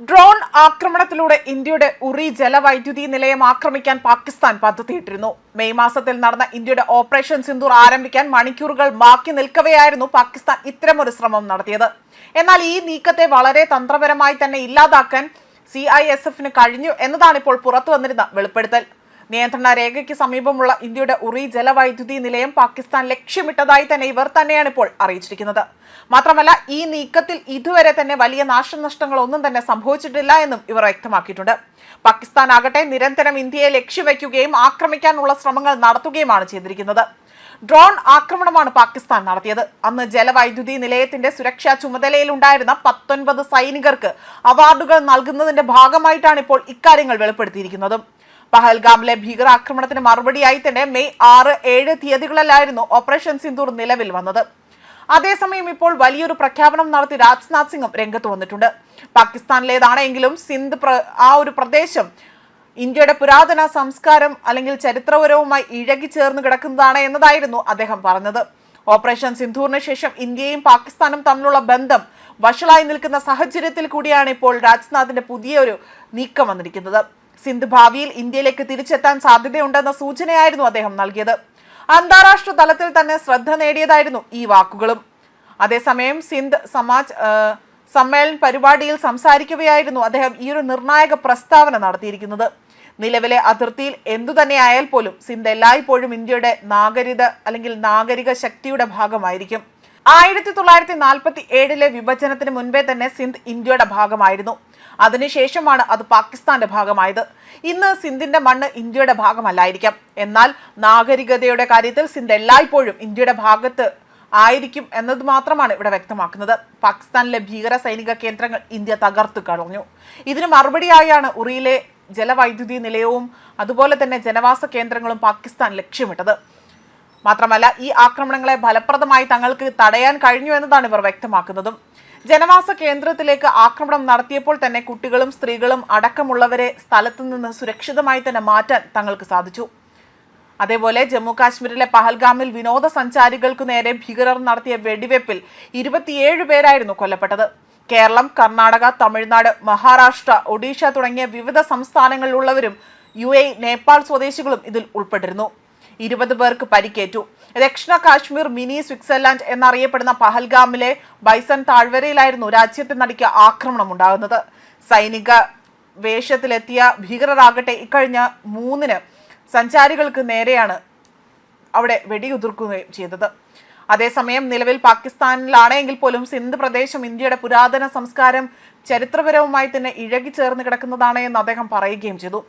Drone ആക്രമണത്തിലൂടെ ഇന്ത്യയുടെ ഉറി ജലവൈദ്യുതി നിലയം ആക്രമിക്കാൻ പാകിസ്ഥാൻ പദ്ധതിയിട്ടിരുന്നു. മെയ് മാസത്തിൽ നടന്ന ഇന്ത്യയുടെ ഓപ്പറേഷൻ സിന്ദൂർ ആരംഭിക്കാൻ മണിക്കൂറുകൾ ബാക്കി നിൽക്കവെയായിരുന്നു പാകിസ്ഥാൻ ഇത്തരമൊരു ശ്രമം നടത്തിയത്. എന്നാൽ ഈ നീക്കത്തെ വളരെ തന്ത്രപരമായി തന്നെ ഇല്ലാതാക്കാൻ സി ഐ എസ് എഫിന് കഴിഞ്ഞു എന്നതാണ് ഇപ്പോൾ പുറത്തു വന്നിരുന്ന വെളിപ്പെടുത്തൽ. നിയന്ത്രണ രേഖയ്ക്ക് സമീപമുള്ള ഇന്ത്യയുടെ ഉറി ജലവൈദ്യുതി നിലയം പാകിസ്ഥാൻ ലക്ഷ്യമിട്ടതായി തന്നെ ഇവർ തന്നെയാണ് ഇപ്പോൾ അറിയിച്ചിരിക്കുന്നത്. മാത്രമല്ല ഈ നീക്കത്തിൽ ഇതുവരെ തന്നെ വലിയ നാശനഷ്ടങ്ങൾ ഒന്നും തന്നെ സംഭവിച്ചിട്ടില്ല എന്നും ഇവർ വ്യക്തമാക്കിയിട്ടുണ്ട്. പാകിസ്ഥാൻ ആകട്ടെ നിരന്തരം ഇന്ത്യയെ ലക്ഷ്യവെക്കുകയും ആക്രമിക്കാനുള്ള ശ്രമങ്ങൾ നടത്തുകയുമാണ് ചെയ്തിരിക്കുന്നത്. ഡ്രോൺ ആക്രമണമാണ് പാകിസ്ഥാൻ നടത്തിയത്. അന്ന് ജലവൈദ്യുതി നിലയത്തിന്റെ സുരക്ഷാ ചുമതലയിലുണ്ടായിരുന്ന പത്തൊൻപത് സൈനികർക്ക് അവാർഡുകൾ നൽകുന്നതിന്റെ ഭാഗമായിട്ടാണ് ഇപ്പോൾ ഇക്കാര്യങ്ങൾ വെളിപ്പെടുത്തിയിരിക്കുന്നതും. പഹൽഗാമിലെ ഭീകരാക്രമണത്തിന് മറുപടിയായി തന്നെ മെയ് ആറ് ഏഴ് തീയതികളിലായിരുന്നു ഓപ്പറേഷൻ സിന്ദൂർ നിലവിൽ വന്നത്. അതേസമയം ഇപ്പോൾ വലിയൊരു പ്രഖ്യാപനം നടത്തി രാജ്നാഥ് സിംഗും രംഗത്ത് വന്നിട്ടുണ്ട്. പാകിസ്ഥാനിലേതാണെങ്കിലും സിന്ധ് ആ ഒരു പ്രദേശം ഇന്ത്യയുടെ പുരാതന സംസ്കാരം അല്ലെങ്കിൽ ചരിത്രപരവുമായി ഇഴകി ചേർന്ന് കിടക്കുന്നതാണ് എന്നതായിരുന്നു അദ്ദേഹം പറഞ്ഞത്. ഓപ്പറേഷൻ സിന്ധൂറിന് ശേഷം ഇന്ത്യയും പാകിസ്ഥാനും തമ്മിലുള്ള ബന്ധം വഷളായി നിൽക്കുന്ന സാഹചര്യത്തിൽ കൂടിയാണ് ഇപ്പോൾ രാജ്നാഥിന്റെ പുതിയൊരു നീക്കം വന്നിരിക്കുന്നത്. സിന്ധ് ഭാവിയിൽ ഇന്ത്യയിലേക്ക് തിരിച്ചെത്താൻ സാധ്യതയുണ്ടെന്ന സൂചനയായിരുന്നു അദ്ദേഹം നൽകിയത്. അന്താരാഷ്ട്ര തലത്തിൽ തന്നെ ശ്രദ്ധ നേടിയതായിരുന്നു ഈ വാക്കുകളും. അതേസമയം സിന്ധ് സമാജ് സമ്മേളൻ പരിപാടിയിൽ സംസാരിക്കുകയായിരുന്നു അദ്ദേഹം ഈ ഒരു നിർണായക പ്രസ്താവന നടത്തിയിരിക്കുന്നത്. നിലവിലെ അതിർത്തിയിൽ എന്തു തന്നെയായാൽ പോലും സിന്ധ് എല്ലായ്പ്പോഴും ഇന്ത്യയുടെ നാഗരിക അല്ലെങ്കിൽ നാഗരിക ശക്തിയുടെ ഭാഗമായിരിക്കും. ആയിരത്തി തൊള്ളായിരത്തി നാൽപ്പത്തി ഏഴിലെ വിഭജനത്തിന് മുൻപേ തന്നെ സിന്ധ് ഇന്ത്യയുടെ ഭാഗമായിരുന്നു. അതിനുശേഷമാണ് അത് പാകിസ്ഥാന്റെ ഭാഗമായത്. ഇന്ന് സിന്ധിന്റെ മണ്ണ് ഇന്ത്യയുടെ ഭാഗമല്ലായിരിക്കാം. എന്നാൽ നാഗരികതയുടെ കാര്യത്തിൽ സിന്ധ് എല്ലായ്പ്പോഴും ഇന്ത്യയുടെ ഭാഗത്ത് ആയിരിക്കും എന്നത് മാത്രമാണ് ഇവിടെ വ്യക്തമാക്കുന്നത്. പാകിസ്ഥാനിലെ ഭീകര സൈനിക കേന്ദ്രങ്ങൾ ഇന്ത്യ തകർത്തു കളഞ്ഞു. ഇതിന് മറുപടിയായാണ് ഉറിയിലെ ജലവൈദ്യുതി നിലയവും അതുപോലെ തന്നെ ജനവാസ കേന്ദ്രങ്ങളും പാകിസ്ഥാൻ ലക്ഷ്യമിട്ടത്. മാത്രമല്ല ഈ ആക്രമണങ്ങളെ ഫലപ്രദമായി തങ്ങൾക്ക് തടയാൻ കഴിഞ്ഞു എന്നതാണ് ഇവർ വ്യക്തമാക്കുന്നതും. ജനവാസ കേന്ദ്രത്തിലേക്ക് ആക്രമണം നടത്തിയപ്പോൾ തന്നെ കുട്ടികളും സ്ത്രീകളും അടക്കമുള്ളവരെ സ്ഥലത്തു നിന്ന് സുരക്ഷിതമായി തന്നെ മാറ്റാൻ തങ്ങൾക്ക് സാധിച്ചു. അതേപോലെ ജമ്മു കാശ്മീരിലെ പഹൽഗാമിൽ വിനോദസഞ്ചാരികൾക്കു നേരെ ഭീകരർ നടത്തിയ വെടിവെപ്പിൽ ഇരുപത്തിയേഴ് പേരായിരുന്നു കൊല്ലപ്പെട്ടത്. കേരളം കർണാടക തമിഴ്നാട് മഹാരാഷ്ട്ര ഒഡീഷ തുടങ്ങിയ വിവിധ സംസ്ഥാനങ്ങളിലുള്ളവരും യു എ നേപ്പാൾ സ്വദേശികളും ഇതിൽ ഉൾപ്പെട്ടിരുന്നു. ഇരുപത് പേർക്ക് പരിക്കേറ്റു. ദക്ഷിണ കാശ്മീർ മിനി സ്വിറ്റ്സർലാൻഡ് എന്നറിയപ്പെടുന്ന പഹൽഗാമിലെ ബൈസൺ താഴ്വരയിലായിരുന്നു രാജ്യത്തെ നടിക്ക് ആക്രമണം ഉണ്ടാകുന്നത് സൈനിക വേഷത്തിലെത്തിയ ഭീകരരാകട്ടെ ഇക്കഴിഞ്ഞ മൂന്നിന് സഞ്ചാരികൾക്ക് നേരെയാണ് അവിടെ വെടിയുതിർക്കുകയും ചെയ്തത്. അതേസമയം നിലവിൽ പാകിസ്ഥാനിലാണെങ്കിൽ പോലും സിന്ധ് പ്രദേശം ഇന്ത്യയുടെ പുരാതന സംസ്കാരം ചരിത്രപരവുമായി തന്നെ ഇഴകി ചേർന്ന് കിടക്കുന്നതാണ് എന്ന് അദ്ദേഹം പറയുകയും ചെയ്തു.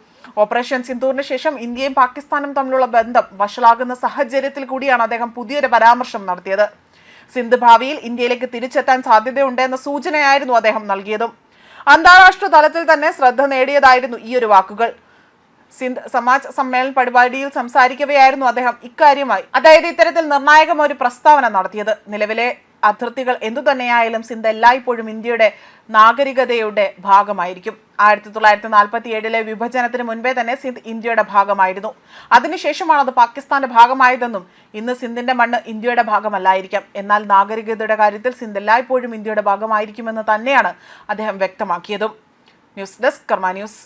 ഓപ്പറേഷൻ സിന്ധൂറിന് ശേഷം ഇന്ത്യയും പാകിസ്ഥാനും തമ്മിലുള്ള ബന്ധം വഷളാകുന്ന സാഹചര്യത്തിൽ കൂടിയാണ് അദ്ദേഹം പുതിയൊരു പരാമർശം നടത്തിയത്. സിന്ധ് ഭാവിയിൽ ഇന്ത്യയിലേക്ക് തിരിച്ചെത്താൻ സാധ്യതയുണ്ട് എന്ന സൂചനയായിരുന്നു അദ്ദേഹം നൽകിയതും. അന്താരാഷ്ട്ര തലത്തിൽ തന്നെ ശ്രദ്ധ നേടിയതായിരുന്നു ഈ ഒരു വാക്കുകൾ. സിന്ധ് സമാജ് സമ്മേളന പരിപാടിയിൽ സംസാരിക്കവെയായിരുന്നു അദ്ദേഹം ഇക്കാര്യമായി. അതായത് ഇത്തരത്തിൽ നിർണായകം ഒരു പ്രസ്താവന നടത്തിയത്. നിലവിലെ അതിർത്തികൾ എന്തുതന്നെയായാലും സിന്ധ് എല്ലായ്പ്പോഴും ഇന്ത്യയുടെ നാഗരികതയുടെ ഭാഗമായിരിക്കും. ആയിരത്തി തൊള്ളായിരത്തി നാൽപ്പത്തി ഏഴിലെ വിഭജനത്തിന് മുൻപേ തന്നെ സിന്ധ് ഇന്ത്യയുടെ ഭാഗമായിരുന്നു. അതിനുശേഷമാണ് അത് പാകിസ്ഥാന്റെ ഭാഗമായതെന്നും ഇന്ന് സിന്ധിന്റെ മണ്ണ് ഇന്ത്യയുടെ ഭാഗമല്ലായിരിക്കാം. എന്നാൽ നാഗരികതയുടെ കാര്യത്തിൽ സിന്ധ് എല്ലായ്പ്പോഴും ഇന്ത്യയുടെ ഭാഗമായിരിക്കുമെന്ന് തന്നെയാണ് അദ്ദേഹം വ്യക്തമാക്കിയതും. News desk Karma news.